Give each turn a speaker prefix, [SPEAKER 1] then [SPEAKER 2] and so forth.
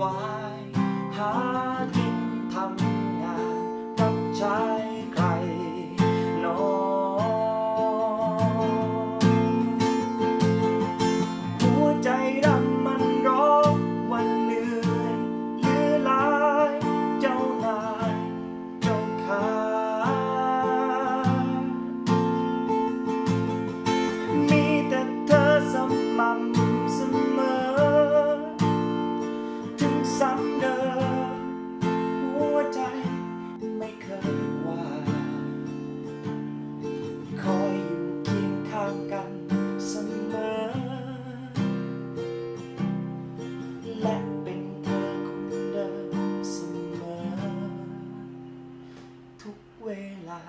[SPEAKER 1] วาย หากินทำงานรับใช้างกันเสมอ และเป็นเธอคนเดิมเสมอ ทุกเวลา